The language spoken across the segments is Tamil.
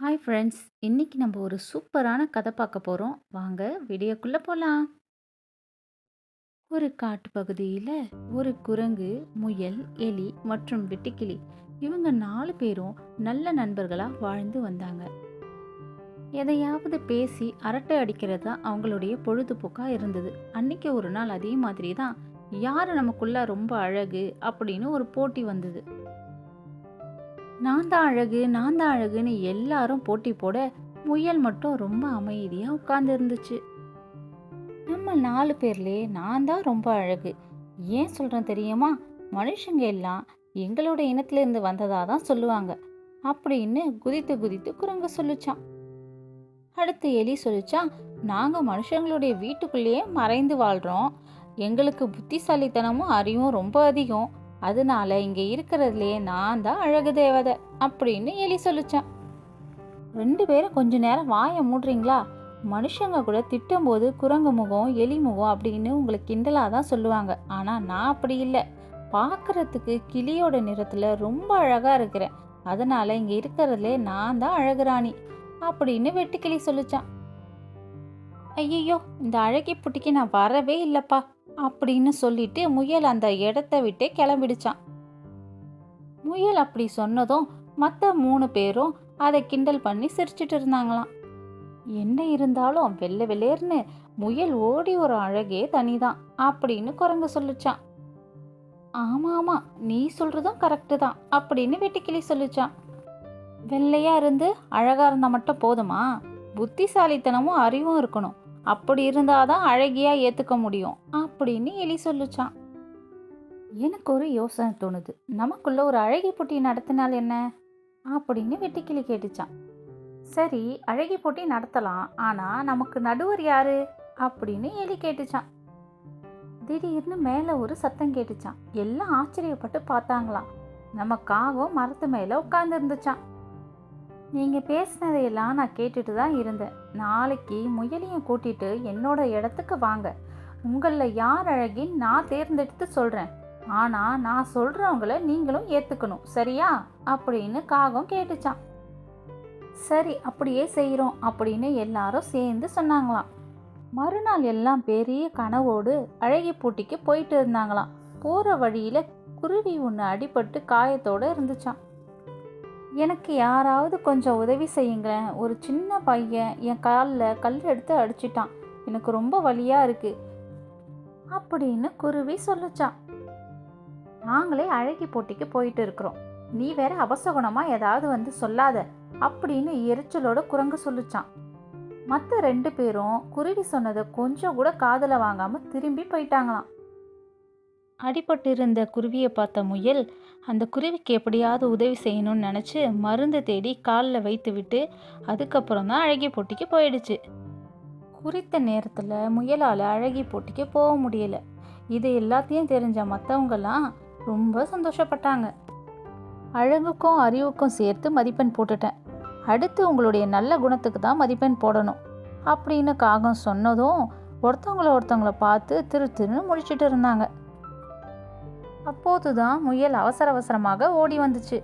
ஹாய் ஃப்ரெண்ட்ஸ் இன்னைக்கு நம்ம ஒரு சூப்பரான கதை பார்க்க போகிறோம் வாங்க வீடியோக்குள்ளே போகலாம் ஒரு காட்டு பகுதியில் ஒரு குரங்கு முயல் எலி மற்றும் வெட்டுக்கிளி இவங்க நாலு பேரும் நல்ல நண்பர்களாக வாழ்ந்து வந்தாங்க. எதையாவது பேசி அரட்டை அடிக்கிறது தான் அவங்களுடைய பொழுதுபோக்காக இருந்தது. அன்னைக்கு ஒரு நாள் அதே மாதிரி தான் யார் நமக்குள்ள ரொம்ப அழகு அப்படின்னு ஒரு போட்டி வந்தது. நான் தான் அழகு நான் தான் அழகுன்னு எல்லாரும் போட்டி போட முயல் மட்டும் ரொம்ப அமைதியாக உட்கார்ந்து இருந்துச்சு நம்ம நாலு பேர்லேயே நான் தான் ரொம்ப அழகு. ஏன் சொல்கிறேன் தெரியுமா? மனுஷங்க எல்லாம் எங்களோட இனத்திலேருந்து வந்ததாக தான் சொல்லுவாங்க. அப்படின்னு குதித்து குதித்து குரங்கு சொல்லிச்சான் அடுத்து எலி சொல்லிச்சான் நாங்கள் மனுஷங்களுடைய வீட்டுக்குள்ளேயே மறைந்து வாழ்கிறோம் எங்களுக்கு புத்திசாலித்தனமும் அறிவும் ரொம்ப அதிகம். அதனால இங்கே இருக்கிறதுலே நான் தான் அழகு தேவதை அப்படின்னு எலி சொல்லிச்சான். ரெண்டு பேரும் கொஞ்ச நேரம் வாயை மூடுறீங்களா? மனுஷங்க கூட திட்டும்போது குரங்கு முகம் எலி முகம் அப்படின்னு உங்களுக்கு கிண்டலாக தான் சொல்லுவாங்க. ஆனால் நான் அப்படி இல்லை. பார்க்குறதுக்கு கிளியோட நிறத்தில் ரொம்ப அழகாக இருக்கிறேன். அதனால் இங்கே இருக்கிறதுலே நான் தான் அழகுராணி அப்படின்னு வெட்டுக்கிளி சொல்லிச்சான். ஐயையோ இந்த அழகி புட்டிக்கு நான் வரவே இல்லைப்பா. அப்படின்னு சொல்லிட்டு முயல் அந்த இடத்த விட்டே கிளம்பிடுச்சான். முயல் அப்படி சொன்னதும் மற்ற மூணு பேரும் அதை கிண்டல் பண்ணி சிரிச்சிட்டு இருந்தாங்களாம். என்ன இருந்தாலும் வெள்ளை வெள்ளேர்னு முயல் ஓடி ஒரு அழகே தனிதான் அப்படின்னு குரங்கு சொல்லிச்சான். ஆமா ஆமா நீ சொல்றதும் கரெக்டு தான் அப்படின்னு வெட்டுக்கிளி சொல்லிச்சான். வெள்ளையா இருந்து அழகா இருந்தா மட்டும் போதுமா? புத்திசாலித்தனமும் அறிவும் இருக்கணும். அப்படி இருந்தாதான் அழகியா ஏத்துக்க முடியும் அப்படின்னு எலி சொல்லுச்சான் எனக்கு ஒரு யோசனை தோணுது. நமக்குள்ள ஒரு அழகி போட்டி நடத்தினால் என்ன? அப்படின்னு வெட்டிக்கிளி கேட்டுச்சான் சரி அழகி போட்டி நடத்தலாம். ஆனா நமக்கு நடுவர் யாரு? அப்படின்னு எலி கேட்டுச்சான் திடீர்னு மேலே ஒரு சத்தம் கேட்டுச்சான் எல்லாம் ஆச்சரியப்பட்டு பார்த்தாங்களாம். நம்ம காகம் மரத்து மேலே உட்கார்ந்து இருந்துச்சான் நீங்கள் பேசினதையெல்லாம் நான் கேட்டுட்டு தான் இருந்தேன். நாளைக்கு முயலையும் கூட்டிட்டு என்னோட இடத்துக்கு வாங்க. உங்களில் யார் அழகின்னு நான் தேர்ந்தெடுத்து சொல்கிறேன் ஆனால் நான் சொல்கிறவங்கள நீங்களும் ஏற்றுக்கணும் சரியா? அப்படின்னு காகம் கேட்டுச்சான். சரி அப்படியே செய்கிறோம் அப்படின்னு எல்லாரும் சேர்ந்து சொன்னாங்களாம். மறுநாள் எல்லாம் பெரிய கனவோடு அழகி பூட்டிக்கு போயிட்டு இருந்தாங்களாம். போகிற வழியில் குருவி ஒன்று அடிபட்டு காயத்தோடு இருந்துச்சான் எனக்கு யாராவது கொஞ்சம் உதவி செய்யுங்களேன். ஒரு சின்ன பையன் என் காலில் கல் எடுத்து அடிச்சிட்டான். எனக்கு ரொம்ப வலியாக இருக்குது அப்படின்னு குருவி சொல்லுச்சான் நாங்களே அழகி போட்டிக்கு போயிட்டு இருக்கிறோம். நீ வேற அவசகுணமாக ஏதாவது வந்து சொல்லாத அப்படின்னு எரிச்சலோட குரங்கு சொல்லுச்சான் மற்ற ரெண்டு பேரும் குருவி சொன்னதை கொஞ்சம் கூட காதில் வாங்காமல் திரும்பி போயிட்டாங்களாம். அடிபட்டிருந்த குருவியை பார்த்த முயல் அந்த குருவிக்கு எப்படியாவது உதவி செய்யணும்னு நினச்சி மருந்து தேடி காலில் வைத்து விட்டு அதுக்கப்புறம் தான் அழகி போட்டிக்கு போயிடுச்சு. குறித்த நேரத்தில் முயலால் அழகி போட்டிக்கு போக முடியல. இது எல்லாத்தையும் தெரிஞ்ச மற்றவங்கெல்லாம் ரொம்ப சந்தோஷப்பட்டாங்க. அழகுக்கும் அறிவுக்கும் சேர்த்து மதிப்பெண் போட்டுட்டேன். அடுத்து உங்களுடைய நல்ல குணத்துக்கு தான் மதிப்பெண் போடணும் அப்படின்னு காகம் சொன்னதும் ஒருத்தவங்கள ஒருத்தவங்கள பார்த்து திரு திருன்னு முடிச்சுட்டு இருந்தாங்க. அப்போதுதான் முயல் அவசர அவசரமாக ஓடி வந்துச்சு.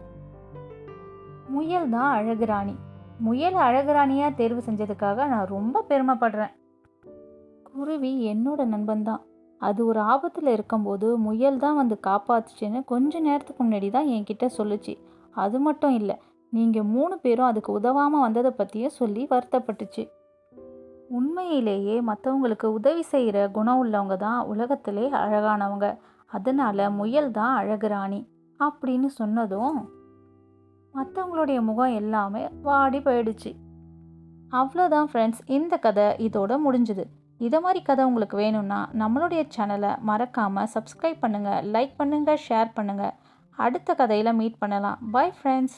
முயல் தான் அழகுராணி முயல் அழகுராணியாக தேர்வு செஞ்சதுக்காக நான் ரொம்ப பெருமைப்படுறேன். குருவி என்னோட நண்பன் தான் அது ஒரு ஆபத்தில் இருக்கும்போது முயல் தான் வந்து காப்பாத்துச்சுன்னு கொஞ்ச நேரத்துக்கு முன்னாடி தான் என்கிட்ட சொல்லுச்சு. அது மட்டும் இல்லை நீங்கள் மூணு பேரும் அதுக்கு உதவாமல் வந்ததை பற்றியும் சொல்லி வருத்தப்பட்டுச்சு. உண்மையிலேயே மற்றவங்களுக்கு உதவி செய்கிற குணம் உள்ளவங்க தான் உலகத்திலே அழகானவங்க. அதனால் முயல் தான் அழகுராணி அப்படின்னு சொன்னதும் மற்றவங்களுடைய முகம் எல்லாமே வாடி போயிடுச்சு. அவ்வளோதான் ஃப்ரெண்ட்ஸ் இந்த கதை இதோட முடிஞ்சுது. இதை மாதிரி கதை உங்களுக்கு வேணும்னா நம்மளுடைய சேனலை மறக்காமல் சப்ஸ்கிரைப் பண்ணுங்கள் லைக் பண்ணுங்கள் ஷேர் பண்ணுங்கள் அடுத்த கதையில் மீட் பண்ணலாம். Bye friends